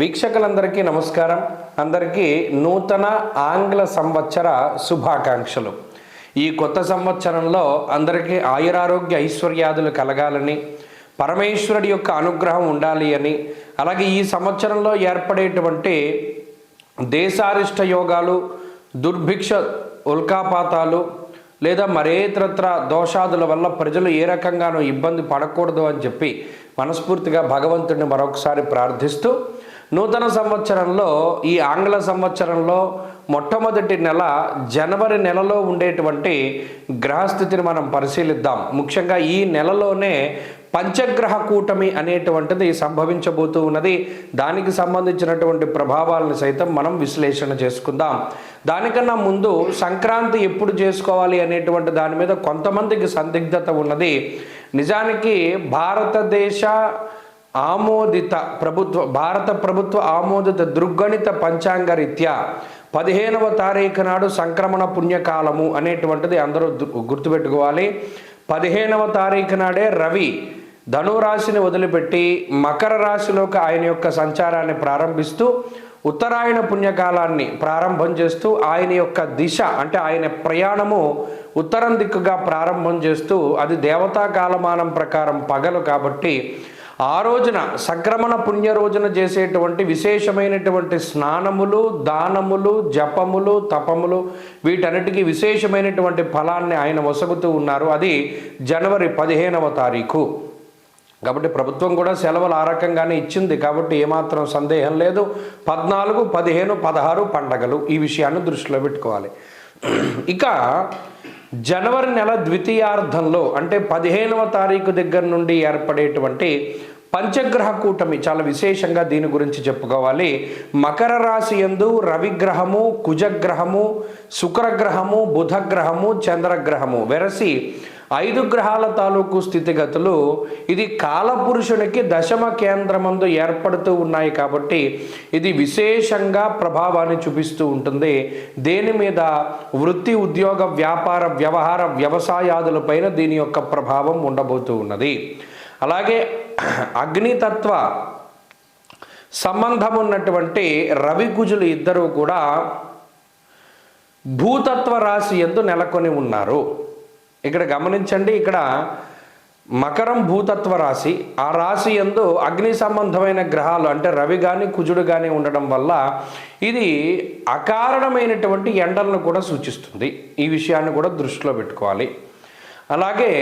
వీక్షకులందరికీ నమస్కారం. అందరికీ నూతన ఆంగ్ల సంవత్సర శుభాకాంక్షలు. ఈ కొత్త సంవత్సరంలో అందరికీ ఆయురారోగ్య ఐశ్వర్యాదులు కలగాలని పరమేశ్వరుడి యొక్క అనుగ్రహం ఉండాలి అని అలాగే ఈ సంవత్సరంలో ఏర్పడేటువంటి దేశారిష్ట యోగాలు దుర్భిక్ష ఉల్కాపాతాలు లేదా మరేతరత్ర దోషాదుల వల్ల ప్రజలు ఏ రకంగానూ ఇబ్బంది పడకూడదు అని చెప్పి మనస్ఫూర్తిగా భగవంతుడిని మరొకసారి ప్రార్థిస్తూ నూతన సంవత్సరంలో ఈ ఆంగ్ల సంవత్సరంలో మొట్టమొదటి నెల జనవరి నెలలో ఉండేటువంటి గ్రహస్థితిని మనం పరిశీలిద్దాం. ముఖ్యంగా ఈ నెలలోనే పంచగ్రహ కూటమి అనేటువంటిది సంభవించబోతూ ఉన్నది. దానికి సంబంధించినటువంటి ప్రభావాలను సైతం మనం విశ్లేషణ చేసుకుందాం. దానికన్నా ముందు సంక్రాంతి ఎప్పుడు చేసుకోవాలి అనేటువంటి దాని మీద కొంతమందికి సందిగ్ధత ఉన్నది. నిజానికి భారతదేశ ఆమోదిత ప్రభుత్వ భారత ప్రభుత్వ ఆమోదిత దృగ్గణిత పంచాంగ రీత్యా పదిహేనవ తారీఖు నాడు సంక్రమణ పుణ్యకాలము అనేటువంటిది అందరూ గుర్తుపెట్టుకోవాలి. పదిహేనవ తారీఖు నాడే రవి ధనురాశిని వదిలిపెట్టి మకర రాశిలోకి ఆయన యొక్క సంచారాన్ని ప్రారంభిస్తూ ఉత్తరాయణ పుణ్యకాలాన్ని ప్రారంభం చేస్తూ ఆయన యొక్క దిశ అంటే ఆయన ప్రయాణము ఉత్తరం దిక్కుగా ప్రారంభం చేస్తూ అది దేవతా కాలమానం ప్రకారం పగలు కాబట్టి ఆ రోజున సంక్రమణ పుణ్య రోజున చేసేటువంటి విశేషమైనటువంటి స్నానములు దానములు జపములు తపములు వీటన్నిటికీ విశేషమైనటువంటి ఫలాన్ని ఆయన వసగుతూ ఉన్నారు. అది జనవరి పదిహేనవ తారీఖు. కాబట్టి ప్రభుత్వం కూడా సెలవులు ఆ రకంగానే ఇచ్చింది. కాబట్టి ఏమాత్రం సందేహం లేదు. పద్నాలుగు పదిహేను పదహారు పండగలు ఈ విషయాన్ని దృష్టిలో పెట్టుకోవాలి. ఇక జనవరి నెల ద్వితీయార్థంలో అంటే పదిహేనవ తారీఖు దగ్గర నుండి ఏర్పడేటువంటి పంచగ్రహ కూటమి చాలా విశేషంగా దీని గురించి చెప్పుకోవాలి. మకర రాశి ఎందు రవిగ్రహము కుజగ్రహము శుక్రగ్రహము బుధగ్రహము చంద్రగ్రహము. వెరసి ఐదు గ్రహాల తాలూకు స్థితిగతులు. ఇది కాలపురుషునికి దశమ కేంద్రమందు ఏర్పడుతూ ఉన్నాయి కాబట్టి ఇది విశేషంగా ప్రభావాన్ని చూపిస్తూ ఉంటుంది. దేని మీద? వృత్తి ఉద్యోగ వ్యాపార వ్యవహార వ్యవసాయాదులపైన దీని యొక్క ప్రభావం ఉండబోతూ ఉన్నది. అలాగే అగ్నితత్వ సంబంధం ఉన్నటువంటి రవి కుజులు ఇద్దరూ కూడా భూతత్వ రాశి ఎందు నెలకొని ఉన్నారు. ఇక్కడ గమనించండి ఇక్కడ మకరం భూతత్వ రాశి. ఆ రాశి ఎందు అగ్ని సంబంధమైన గ్రహాలు అంటే రవి కానీ కుజుడు కానీ ఉండడం వల్ల ఇది అకారణమైనటువంటి ఎండలను కూడా సూచిస్తుంది. ఈ విషయాన్ని కూడా దృష్టిలో పెట్టుకోవాలి. అలాగే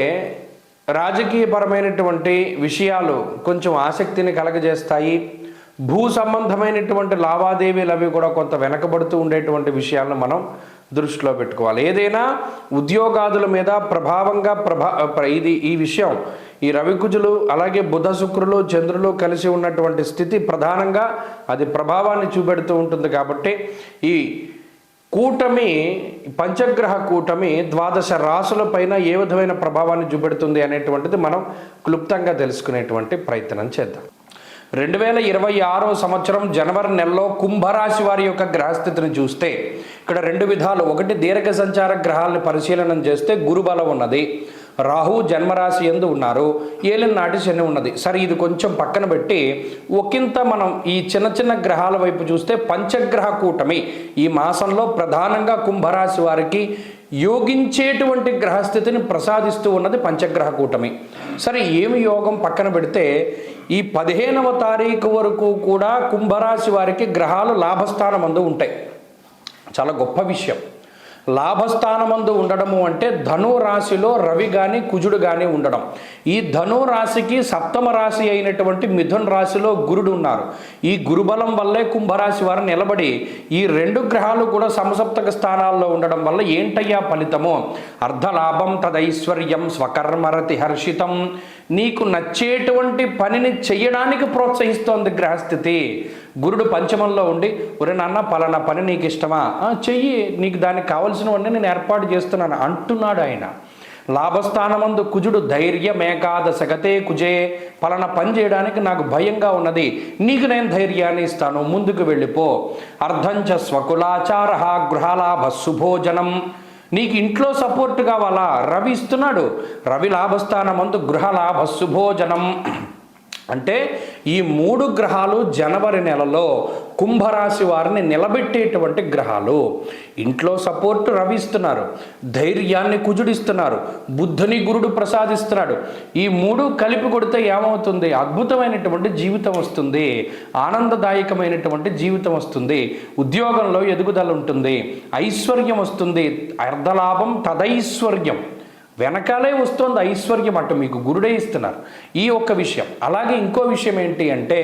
రాజకీయపరమైనటువంటి విషయాలు కొంచెం ఆసక్తిని కలగజేస్తాయి. భూ సంబంధమైనటువంటి లావాదేవీలు అవి కూడా కొంత వెనకబడుతూ ఉండేటువంటి విషయాలను మనం దృష్టిలో పెట్టుకోవాలి. ఏదైనా ఉద్యోగాదుల మీద ప్రభావంగా ప్రభా ప్ర- ఇది ఈ విషయం ఈ రవికుజులు అలాగే బుధ శుక్రులు చంద్రులు కలిసి ఉన్నటువంటి స్థితి ప్రధానంగా అది ప్రభావాన్ని చూపెడుతూ ఉంటుంది కాబట్టి ఈ కూటమి పంచగ్రహ కూటమి ద్వాదశ రాసుల పైన ఏ విధమైన ప్రభావాన్ని చూపెడుతుంది అనేటువంటిది మనం క్లుప్తంగా తెలుసుకునేటువంటి ప్రయత్నం చేద్దాం. రెండు వేల ఇరవై ఆరో సంవత్సరం జనవరి నెలలో కుంభరాశి వారి యొక్క గ్రహస్థితిని చూస్తే ఇక్కడ రెండు విధాలు. ఒకటి దీర్ఘ సంచార గ్రహాలను పరిశీలన చేస్తే గురుబలం ఉన్నది. రాహు జన్మరాశి ఎందు ఉన్నారు. ఏలిన నాటి శని ఉన్నది. సరే ఇది కొంచెం పక్కన పెట్టి ఒకంత మనం ఈ చిన్న చిన్న గ్రహాల వైపు చూస్తే పంచగ్రహ కూటమి ఈ మాసంలో ప్రధానంగా కుంభరాశి వారికి యోగించేటువంటి గ్రహస్థితిని ప్రసాదిస్తూ ఉన్నది పంచగ్రహ కూటమి. సరే ఏమి యోగం పక్కన పెడితే ఈ పదిహేనవ తారీఖు వరకు కూడా కుంభరాశి వారికి గ్రహాలు లాభస్థానం అందు ఉంటాయి. చాలా గొప్ప విషయం. లాభస్థానమందు ఉండడము అంటే ధను రాశిలో రవి కానీ కుజుడు కానీ ఉండడం. ఈ ధను రాశికి సప్తమ రాశి అయినటువంటి మిథున్ రాశిలో గురుడు ఉన్నారు. ఈ గురుబలం వల్లే కుంభరాశి వారు నిలబడి ఈ రెండు గ్రహాలు కూడా సమసప్తక స్థానాల్లో ఉండడం వల్ల ఏంటయ్యా ఫలితము? అర్ధలాభం తదైశ్వర్యం స్వకర్మరతి హర్షితం. నీకు నచ్చేటువంటి పనిని చేయడానికి ప్రోత్సహిస్తోంది గ్రహస్థితి. గురుడు పంచమంలో ఉండి ఒరే నాన్న పలానా పని నీకు ఇష్టమా చెయ్యి నీకు దానికి కావలసినవన్నీ నేను ఏర్పాటు చేస్తున్నాను అంటున్నాడు ఆయన. లాభస్థానమందు కుజుడు ధైర్యం కుజే పలానా పని చేయడానికి నాకు భయంగా ఉన్నది నీకు నేను ధైర్యాన్ని ఇస్తాను ముందుకు వెళ్ళిపో. అర్ధంచ స్వకులాచార గృహలాభ శుభోజనం నీకు ఇంట్లో సపోర్ట్ కావాలా రవి ఇస్తున్నాడు రవి లాభస్థానమందు గృహలాభ శుభోజనం అంటే ఈ మూడు గ్రహాలు జనవరి నెలలో కుంభరాశి వారిని నిలబెట్టేటువంటి గ్రహాలు. ఇంట్లో సపోర్ట్ రవిస్తున్నారు ధైర్యాన్ని కుజుడిస్తున్నారు బుద్ధుని గురుడు ప్రసాదిస్తున్నాడు. ఈ మూడు కలిపి కొడితే ఏమవుతుంది? అద్భుతమైనటువంటి జీవితం వస్తుంది. ఆనందదాయకమైనటువంటి జీవితం వస్తుంది. ఉద్యోగంలో ఎదుగుదల ఉంటుంది. ఐశ్వర్యం వస్తుంది. అర్ధలాభం తదైశ్వర్యం. వెనకాలే వస్తుంది ఐశ్వర్యం అటు మీకు గురుడే ఇస్తున్నారు. ఈ ఒక్క విషయం. అలాగే ఇంకో విషయం ఏంటి అంటే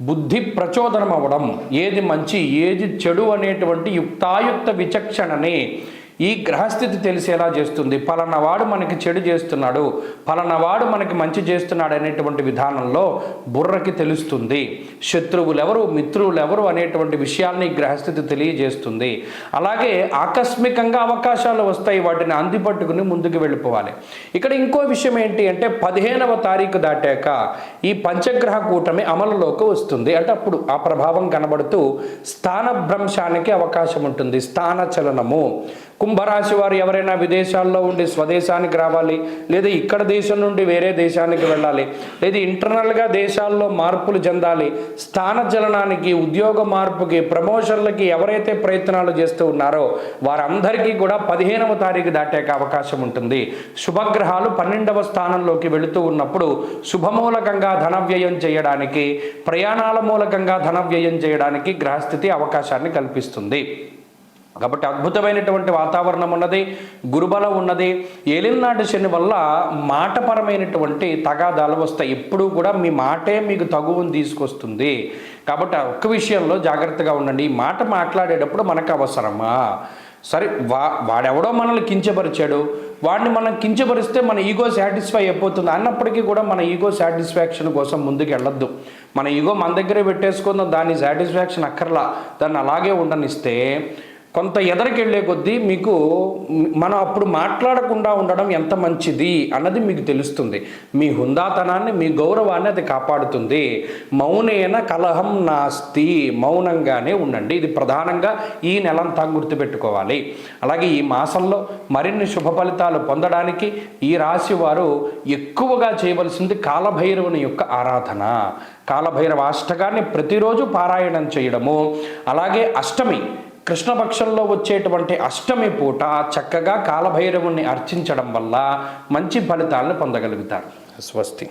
బుద్ధి ప్రచోదనం అవ్వడం ఏది మంచి ఏది చెడు అనేటువంటి యుక్తాయుక్త విచక్షణని ఈ గ్రహస్థితి తెలిసేలా చేస్తుంది. పలానా వాడు మనకి చెడు చేస్తున్నాడు. పలానా వాడు మనకి మంచి చేస్తున్నాడు అనేటువంటి విధానంలో బుర్రకి తెలుస్తుంది. శత్రువులు ఎవరు మిత్రులు ఎవరు అనేటువంటి విషయాల్ని ఈ గ్రహస్థితి తెలియజేస్తుంది. అలాగే ఆకస్మికంగా అవకాశాలు వస్తాయి. వాటిని అందిపట్టుకుని ముందుకు వెళ్ళిపోవాలి. ఇక్కడ ఇంకో విషయం ఏంటి అంటే పదిహేనవ తారీఖు దాటాక ఈ పంచగ్రహ కూటమి అమలులోకి వస్తుంది. అంటే అప్పుడు ఆ ప్రభావం కనబడుతూ స్థానభ్రంశానికి అవకాశం ఉంటుంది. స్థాన చలనము కుంభరాశి వారు ఎవరైనా విదేశాల్లో ఉండి స్వదేశానికి రావాలి లేదా ఇక్కడ దేశం నుండి వేరే దేశానికి వెళ్ళాలి లేదా ఇంటర్నల్గా దేశాల్లో మార్పులు చెందాలి స్థాన చలనానికి ఉద్యోగ మార్పుకి ప్రమోషన్లకి ఎవరైతే ప్రయత్నాలు చేస్తూ ఉన్నారో వారందరికీ కూడా పదిహేనవ తారీఖు దాటాక అవకాశం ఉంటుంది. శుభగ్రహాలు పన్నెండవ స్థానంలోకి వెళుతూ ఉన్నప్పుడు శుభమూలకంగా ధన వ్యయం చేయడానికి ప్రయాణాల మూలకంగా ధన వ్యయం చేయడానికి గ్రహస్థితి అవకాశాన్ని కల్పిస్తుంది. కాబట్టి అద్భుతమైనటువంటి వాతావరణం ఉన్నది గురుబలం ఉన్నది. ఏలినాటి శని వల్ల మాటపరమైనటువంటి తగాదాలు వస్తాయి. ఎప్పుడూ కూడా మీ మాటే మీకు తగువును తీసుకొస్తుంది. కాబట్టి ఒక్క విషయంలో జాగ్రత్తగా ఉండండి. ఈ మాట మాట్లాడేటప్పుడు మనకు అవసరమా? సరే వా వాడెవడో మనల్ని కించపరిచాడు. వాడిని మనం కించపరిస్తే మన ఈగో సాటిస్ఫై అయిపోతుంది. అన్నప్పటికీ కూడా మన ఈగో సాటిస్ఫాక్షన్ కోసం ముందుకు వెళ్ళొద్దు మన ఈగో మన దగ్గరే పెట్టేసుకుందాం. దాని సాటిస్ఫాక్షన్ అక్కర్లా. దాన్ని అలాగే ఉండనిస్తే కొంత ఎదరికెళ్ళే కొద్దీ మీకు మనం అప్పుడు మాట్లాడకుండా ఉండడం ఎంత మంచిది అన్నది మీకు తెలుస్తుంది. మీ హుందాతనాన్ని మీ గౌరవాన్ని అది కాపాడుతుంది. మౌనేన కలహం నాస్తి మౌనంగానే ఉండండి. ఇది ప్రధానంగా ఈ నెలంతా గుర్తుపెట్టుకోవాలి. అలాగే ఈ మాసంలో మరిన్ని శుభ ఫలితాలు పొందడానికి ఈ రాశి వారు ఎక్కువగా చేయవలసింది కాలభైరవుని యొక్క ఆరాధన. కాలభైరవ అష్టకాన్ని ప్రతిరోజు పారాయణం చేయడము. అలాగే అష్టమి కృష్ణపక్షంలో వచ్చేటువంటి అష్టమి పూట చక్కగా కాలభైరవుణ్ణి అర్చించడం వల్ల మంచి ఫలితాలను పొందగలుగుతారు. స్వస్తి.